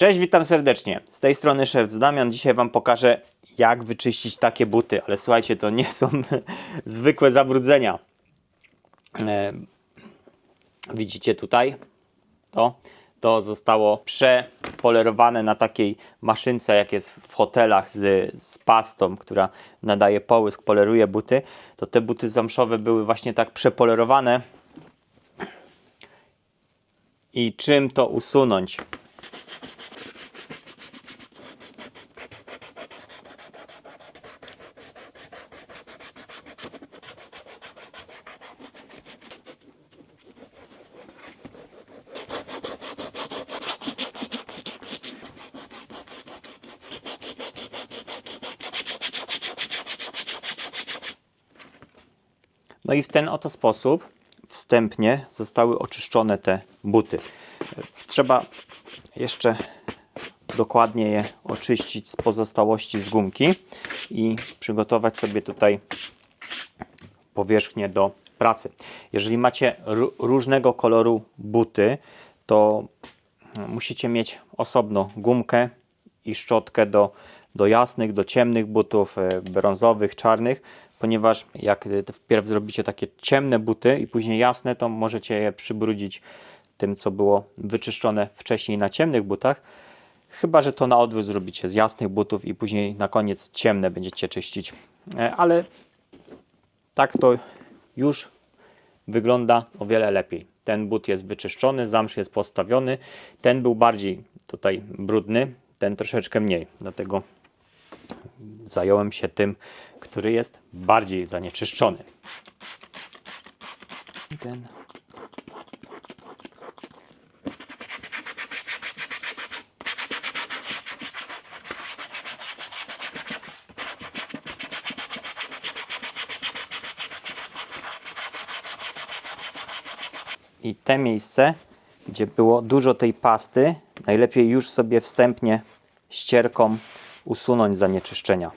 Cześć, witam serdecznie. Z tej strony szef Damian. Dzisiaj Wam pokażę, jak wyczyścić takie buty, ale słuchajcie, to nie są zwykłe zabrudzenia. E, widzicie tutaj to? To zostało przepolerowane na takiej maszynce, jak jest w hotelach z, z pastą, która nadaje połysk, poleruje buty. To te buty zamszowe były właśnie tak przepolerowane. I czym to usunąć? No i w ten oto sposób wstępnie zostały oczyszczone te buty. Trzeba jeszcze dokładnie je oczyścić z pozostałości z gumki i przygotować sobie tutaj powierzchnię do pracy. Jeżeli macie ró- różnego koloru buty, to musicie mieć osobno gumkę i szczotkę do, do jasnych, do ciemnych butów, e, brązowych, czarnych, ponieważ jak wpierw zrobicie takie ciemne buty i później jasne, to możecie je przybrudzić tym, co było wyczyszczone wcześniej na ciemnych butach. Chyba, że to na odwrót zrobicie z jasnych butów i później na koniec ciemne będziecie czyścić. E, Ale tak to już wygląda o wiele lepiej. Ten but jest wyczyszczony, zamsz jest postawiony. Ten był bardziej tutaj brudny, ten troszeczkę mniej. Dlatego zająłem się tym, który jest bardziej zanieczyszczony. Ten I te miejsce, gdzie było dużo tej pasty, najlepiej już sobie wstępnie ścierką usunąć zanieczyszczenia.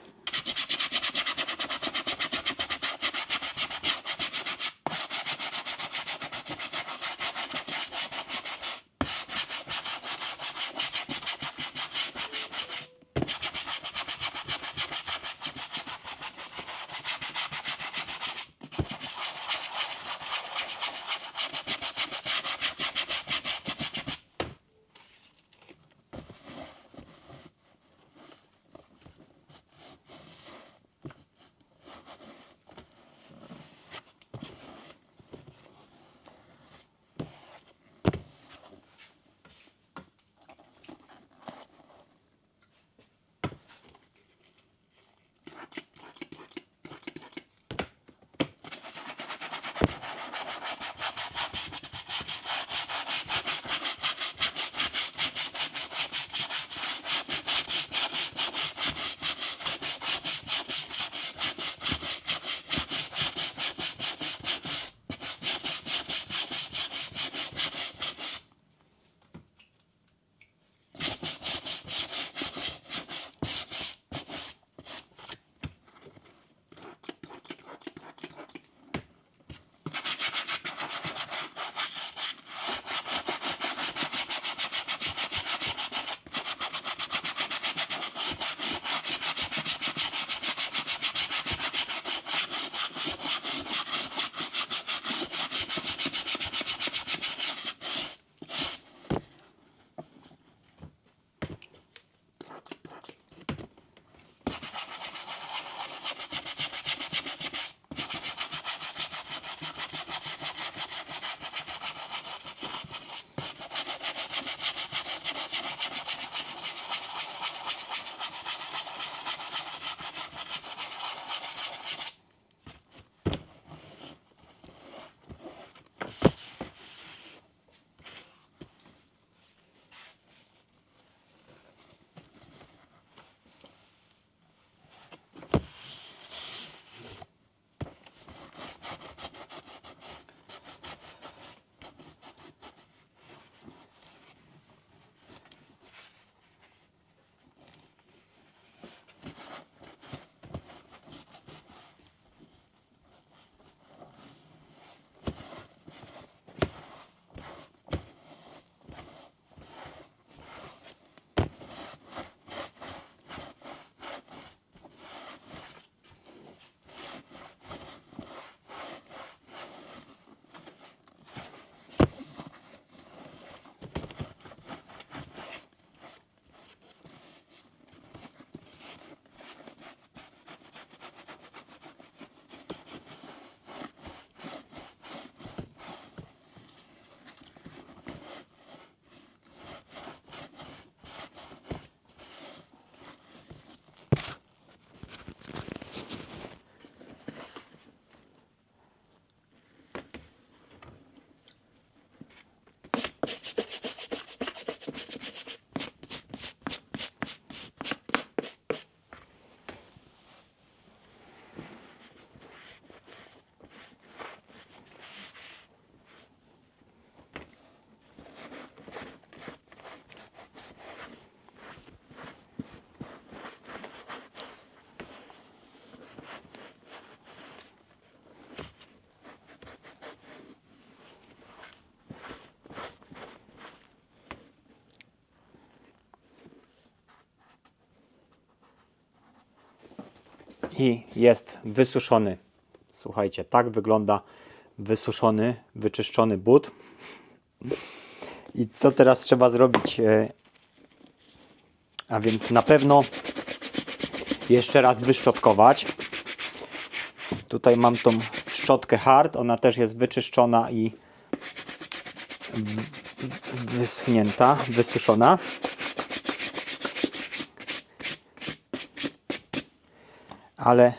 I jest wysuszony. Słuchajcie, tak wygląda wysuszony, wyczyszczony but. I co teraz trzeba zrobić? E, A więc na pewno jeszcze raz wyszczotkować. Tutaj mam tą szczotkę hard, ona też jest wyczyszczona i wyschnięta, wysuszona. Ale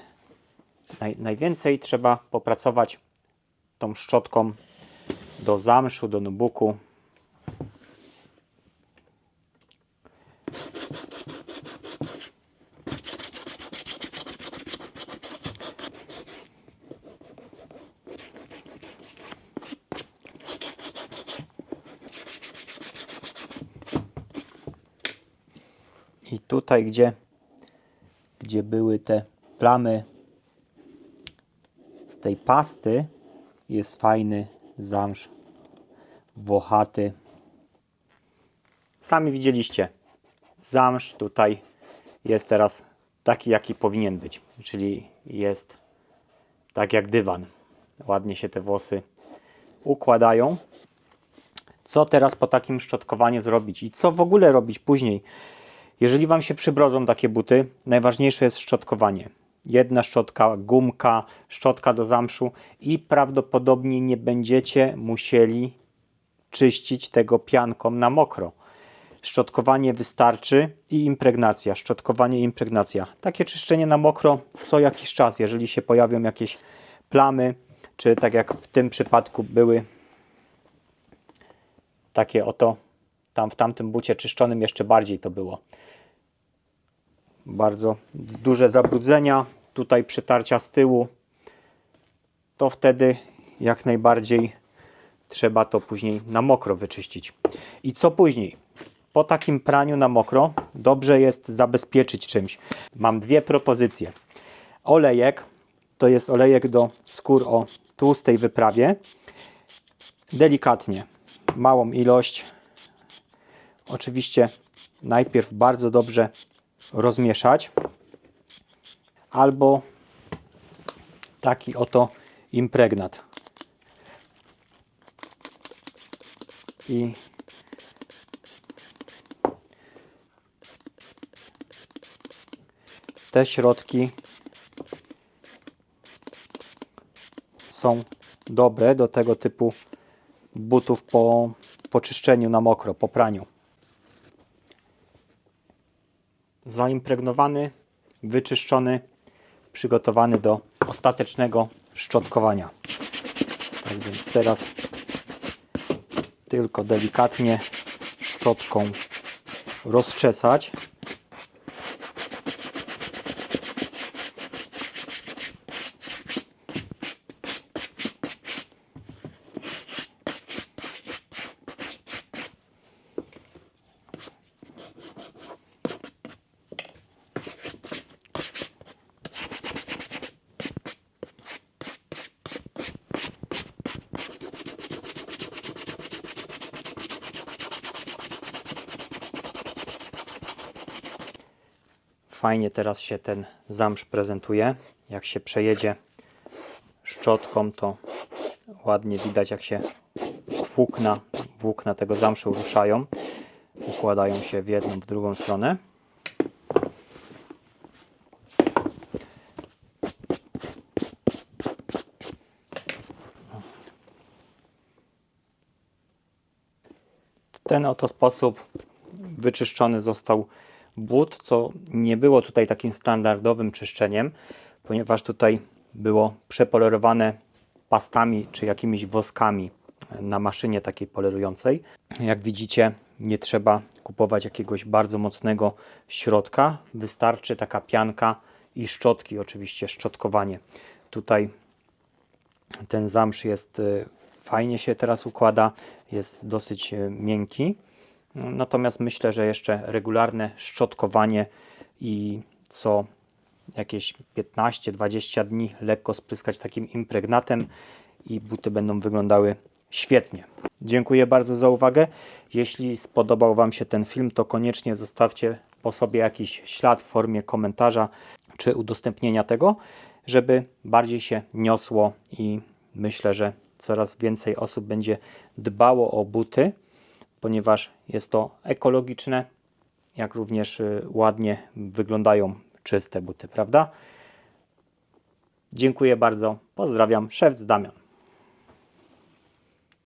naj, najwięcej trzeba popracować tą szczotką do zamszu, do nubuku. I tutaj, gdzie, gdzie były te plamy z tej pasty, jest fajny zamsz włochaty. Sami widzieliście, zamsz tutaj jest teraz taki, jaki powinien być, czyli jest tak jak dywan. Ładnie się te włosy układają. Co teraz po takim szczotkowaniu zrobić i co w ogóle robić później? Jeżeli Wam się przybrodzą takie buty, najważniejsze jest szczotkowanie. Jedna szczotka, gumka, szczotka do zamszu i prawdopodobnie nie będziecie musieli czyścić tego pianką na mokro. Szczotkowanie wystarczy i impregnacja. Szczotkowanie i impregnacja. Takie czyszczenie na mokro co jakiś czas, jeżeli się pojawią jakieś plamy, czy tak jak w tym przypadku były takie oto, tam w tamtym bucie czyszczonym jeszcze bardziej to było bardzo duże zabrudzenia, tutaj przytarcia z tyłu, to wtedy jak najbardziej trzeba to później na mokro wyczyścić. I co później? Po takim praniu na mokro dobrze jest zabezpieczyć czymś. Mam dwie propozycje. Olejek to jest olejek do skór o tłustej wyprawie. Delikatnie, małą ilość. Oczywiście najpierw bardzo dobrze rozmieszać. Albo taki oto impregnat. I te środki są dobre do tego typu butów po, po czyszczeniu na mokro, po praniu. Zaimpregnowany, wyczyszczony, przygotowany do ostatecznego szczotkowania. Tak więc teraz tylko delikatnie szczotką rozczesać. Fajnie teraz się ten zamsz prezentuje. Jak się przejedzie szczotką, to ładnie widać, jak się włókna, włókna tego zamszu ruszają. Układają się w jedną, w drugą stronę. Ten oto sposób wyczyszczony został but, co nie było tutaj takim standardowym czyszczeniem, ponieważ tutaj było przepolerowane pastami czy jakimiś woskami na maszynie takiej polerującej. Jak widzicie, nie trzeba kupować jakiegoś bardzo mocnego środka, wystarczy taka pianka i szczotki, oczywiście szczotkowanie. Tutaj ten zamsz jest y, fajnie się teraz układa, jest dosyć y, miękki. Natomiast myślę, że jeszcze regularne szczotkowanie i co jakieś 15-20 dni lekko spryskać takim impregnatem i buty będą wyglądały świetnie. Dziękuję bardzo za uwagę. Jeśli spodobał Wam się ten film, to koniecznie zostawcie po sobie jakiś ślad w formie komentarza. czy udostępnienia tego, żeby bardziej się niosło i myślę, że coraz więcej osób będzie dbało o buty, ponieważ jest to ekologiczne, jak również y, ładnie wyglądają czyste buty, prawda? Dziękuję bardzo. Pozdrawiam, szewc Damian.